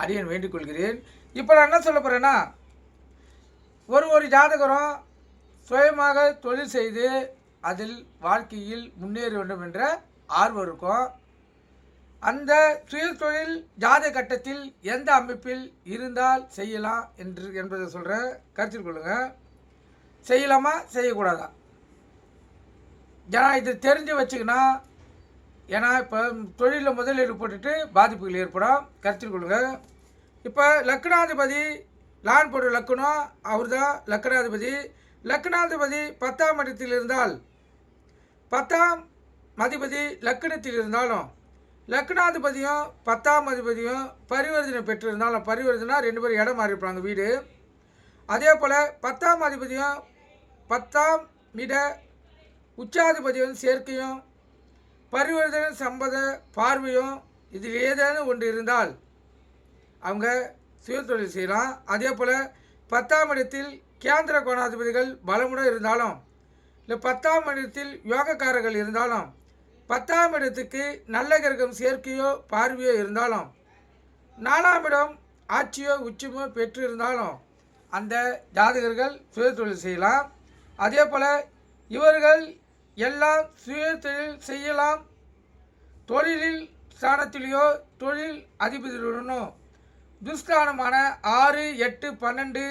அடியன் வேண்டிக்கொள்கிறேன் இப்போ நான் என்ன சொல்ல போகிறேன்னா ஒரு ஒரு ஜாதகரும் சுயமாக தொழில் செய்து அதில் வாழ்க்கையில் முன்னேற வேண்டும் என்ற ஆர்வம் இருக்கும். அந்த சுய தொழில் ஜாத கட்டத்தில் எந்த அமைப்பில் இருந்தால் செய்யலாம் என்று என்பதை சொல்கிற கருத்தில் கொள்ளுங்கள் செய்யலாமா? செய்யக்கூடாதா? ஜனா இது தெரிஞ்சு வச்சுக்கினா ஏன்னா இப்போ தொழிலில் முதலீடு போட்டுட்டு பாதிப்புகள் ஏற்படும். கருத்தில் கொள்ளுங்கள் இப்போ லக்னாதிபதி லான் போடுற லக்னம் அவர் தான் லக்னாதிபதி. லக்னாதிபதி பத்தாம் இடத்தில் இருந்தால் பத்தாம் அதிபதி லக்னத்தில் இருந்தாலும் லக்னாதிபதியும் பத்தாம் அதிபதியும் பரிவர்த்தனை பெற்றிருந்தாலும் பரிவர்த்தனா ரெண்டு பேரும் இடம் மாறி இருப்பாங்க வீடு. அதே போல் பத்தாம் அதிபதியும் பத்தாம் இட உச்சாதிபதியும் சேர்க்கையும் பரிவர்த்தனை சம்பத பார்வையும் இதில் ஏதேனும் ஒன்று இருந்தால் அவங்க சுயதொழில் செய்யலாம். அதே போல் பத்தாம் இடத்தில் கேந்திர கோணாதிபதிகள் பலமுடன் இருந்தாலும் இல்லை பத்தாம் இடத்தில் யோகக்காரர்கள் இருந்தாலும் பத்தாம் இடத்துக்கு நல்ல கிரகம் சேர்க்கையோ பார்வையோ இருந்தாலும் நாலாம் இடம் ஆட்சியோ உச்சமோ பெற்று இருந்தாலும் அந்த ஜாதகர்கள் சுயதொழில் செய்யலாம். அதே போல் இவர்கள் எல்லாம் சுய தொழில் செய்யலாம். தொழிலில் ஸ்தானத்திலேயோ தொழில் அதிபதியுடனோ துஸ்தானமான ஆறு எட்டு பன்னெண்டு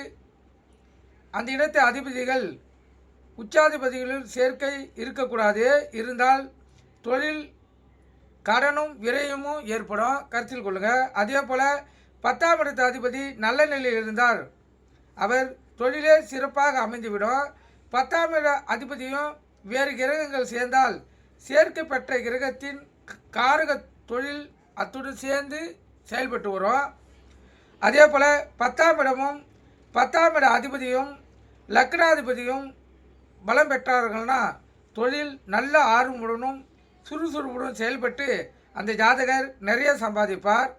அந்த இடத்து அதிபதிகள் உச்சாதிபதிகளில் சேர்க்கை இருக்கக்கூடாது. இருந்தால் தொழில் கடனும் விரயமும் ஏற்படும். கருத்தில் கொள்ளுங்கள் அதே போல் பத்தாம் இடத்து அதிபதி நல்ல நிலையில் இருந்தார். அவர் தொழிலே சிறப்பாக அமைந்துவிடும். பத்தாம் இட அதிபதியும் வேறு கிரகங்கள் சேர்ந்தால் சேர்க்கை பெற்ற கிரகத்தின் காரக தொழில் அத்துடன் சேர்ந்து செயல்பட்டு வரும். அதே போல் பத்தாம் இடமும் பத்தாம் இட அதிபதியும் லக்னாதிபதியும் பலம் பெற்றார்கள்னா தொழில் நல்ல ஆர்வமுடனும் சுறுசுறுப்புடன் செயல்பட்டு அந்த ஜாதகர் நிறைய சம்பாதிப்பார்.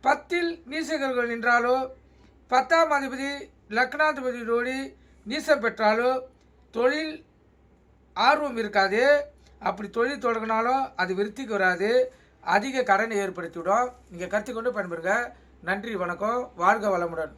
பத்தில் நீசகர்கள் நின்றாலோ பத்தாம் அதிபதி லக்னாதிபதியோடு நீசம் பெற்றாலோ தொழில் ஆர்வம் இருக்காது. அப்படி தொழில் தொடங்கினாலும் அது விருத்திக்கு வராது. அதிக கடனை ஏற்படுத்திவிடும். நீங்கள் கற்றுக்கொண்டு பயன்படுங்க நன்றி வணக்கம். வாழ்க வளமுடன்.